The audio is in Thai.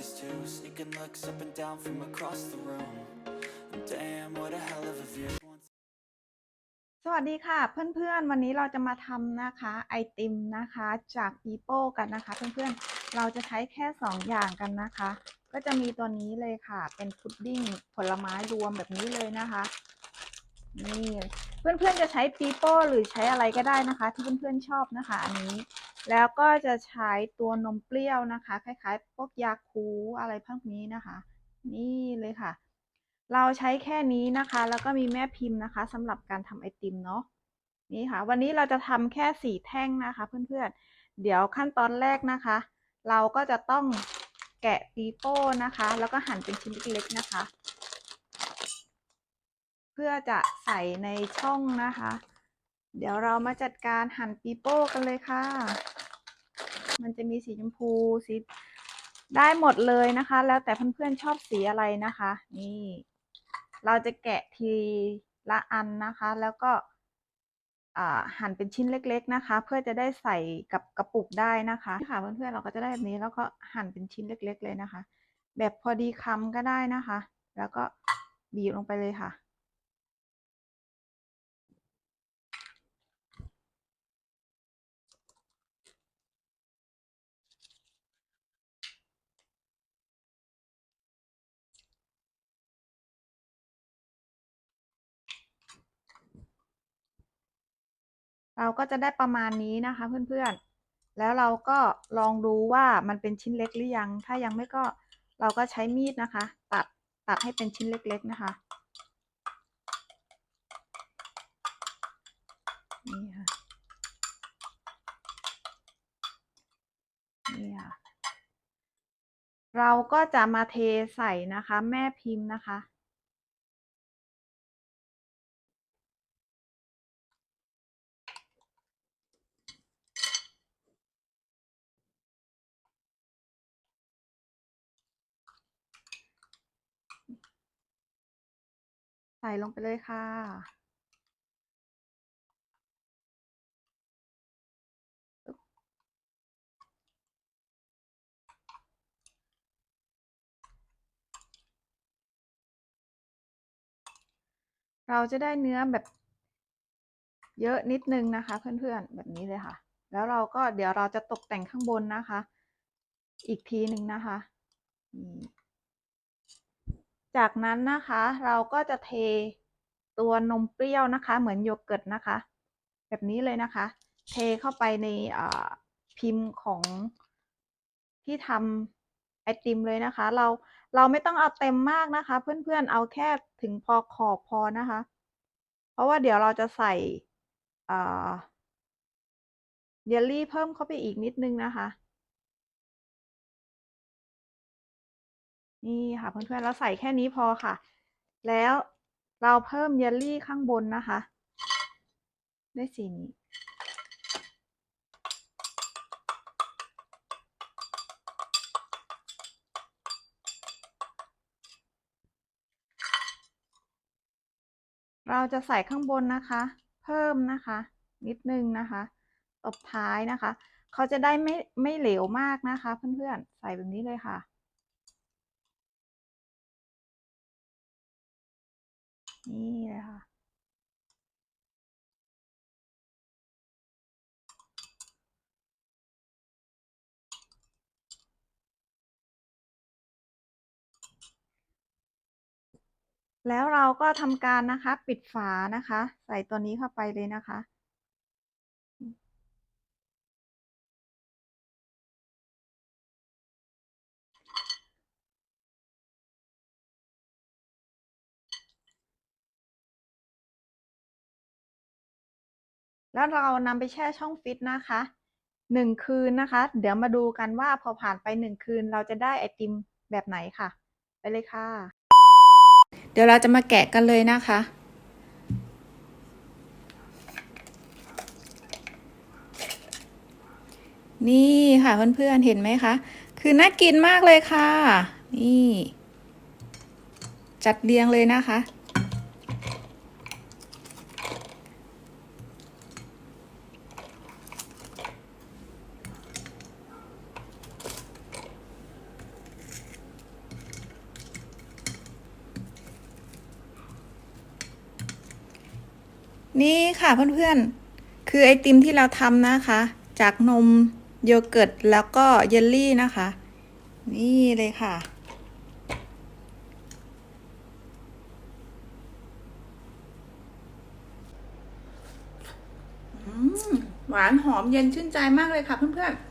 notice too. Sneaking looks up and down from across the room. And damn, what a hell of a view. สวัสดีค่ะ เพื่อนๆ วันนี้เราจะมาทำนะคะไอติมนะคะจากปีโป้กันนะคะ เพื่อนๆ เราจะใช้แค่ 2 อย่างกันนะคะ ก็จะมีตัวนี้เลยค่ะ เป็นพุดดิ้งผลไม้รวมแบบนี้เลยนะคะนี่เพื่อนๆจะใช้ปีโป้หรือใช้อะไรก็ได้นะคะ ที่เพื่อนๆชอบนะคะ อันนี้ แล้วก็จะใช้ตัวนมเปรี้ยวนะคะ คล้ายๆพวกยาคูอะไรพวกนี้นะคะ นี่เลยค่ะ เราใช้แค่นี้นะคะ แล้วก็มีแม่พิมพ์นะคะสำหรับการทำไอติมเนาะนี่ค่ะ วันนี้เราจะทำแค่สี่แท่งนะคะ เพื่อนๆ เดี๋ยวขั้นตอนแรกนะคะ เราก็จะต้องแกะปีโป้นะคะ แล้วก็หั่นเป็นชิ้นเล็กๆนะคะ เพื่อจะใส่ในช่องนะคะ เดี๋ยวเรามาจัดการหั่นปีโป้กันเลยค่ะ มันจะมีสีชมพูสีได้หมดเลยนะคะ แล้วแต่เพื่อนๆชอบสีอะไรนะคะ นี่ เราจะแกะทีละอันนะคะ แล้วก็หั่นเป็นชิ้นเล็ก ๆนะคะ เพื่อจะได้ใส่กับกระปุกได้นะคะค่ะเพื่อนๆเราก็จะได้แบบนี้แล้วก็หั่นเป็นชิ้นเล็ก ๆ เลยนะคะ แบบพอดีคำก็ได้นะคะ แล้วก็บีบลงไปเลยค่ะ เราก็จะได้ประมาณนี้นะคะเพื่อนๆ แล้วเราก็ลองดูว่ามันเป็นชิ้นเล็กหรือยัง ถ้ายังไม่ก็เราก็ใช้มีดนะคะ ตัดตัดให้เป็นชิ้นเล็ก ๆนะคะนี่ค่ะนี่ค่ะ เราก็จะมาเทใส่นะคะ แม่พิมพ์นะคะ ใส่ลงไปเลยค่ะ เราจะได้เนื้อแบบเยอะนิดนึงนะคะ เพื่อนๆแบบนี้เลยค่ะ แล้วเราก็เดี๋ยวเราจะตกแต่งข้างบนนะคะ อีกทีหนึ่งนะคะนี่ จากนั้นนะคะเราก็จะเทตัวนมเปรี้ยวนะคะ เหมือนโยเกิร์ตนะคะ แบบนี้เลยนะคะ เทเข้าไปในพิมพ์ของที่ทำไอติมเลยนะคะ เราเราไม่ต้องเอาเต็มมากนะคะ เพื่อนๆเอาแค่ถึงพอขอบพอนะคะ เพราะว่าเดี๋ยวเราจะใส่เยลลี่เพิ่มเข้าไปอีกนิดนึงนะคะ นี่ค่ะเพื่อนๆเราใส่แค่นี้พอค่ะ แล้วเราเพิ่มเยลลี่ข้างบนนะคะ ด้วยสีนี้เราจะใส่ข้างบนนะคะ เพิ่มนะคะ นิดนึงนะคะตบท้ายนะคะ เขาจะได้ไม่ไม่เหลวมากนะคะ เพื่อนๆ ใส่แบบนี้เลยค่ะ นี่เลยค่ะ แล้วเราก็ทำการนะคะ ปิดฝานะคะ ใส่ตัวนี้เข้าไปเลยนะคะ แล้วเรานำไปแช่ช่องฟิตนะคะหนึ่งคืนนะคะ เดี๋ยวมาดูกันว่าพอผ่านไปหนึ่งคืนเราจะได้ไอติมแบบไหนค่ะ ไปเลยค่ะ เดี๋ยวเราจะมาแกะกันเลยนะคะนี่ค่ะเพื่อนๆเห็นไหมคะ คือน่ากินมากเลยค่ะ นี่ จัดเรียงเลยนะคะ นี่ค่ะเพื่อนๆ คือไอติมที่เราทำนะคะ จากนมโยเกิร์ตแล้วก็เยลลี่นะคะ นี่เลยค่ะ หวานหอมเย็นชื่นใจมากเลยค่ะเพื่อนๆ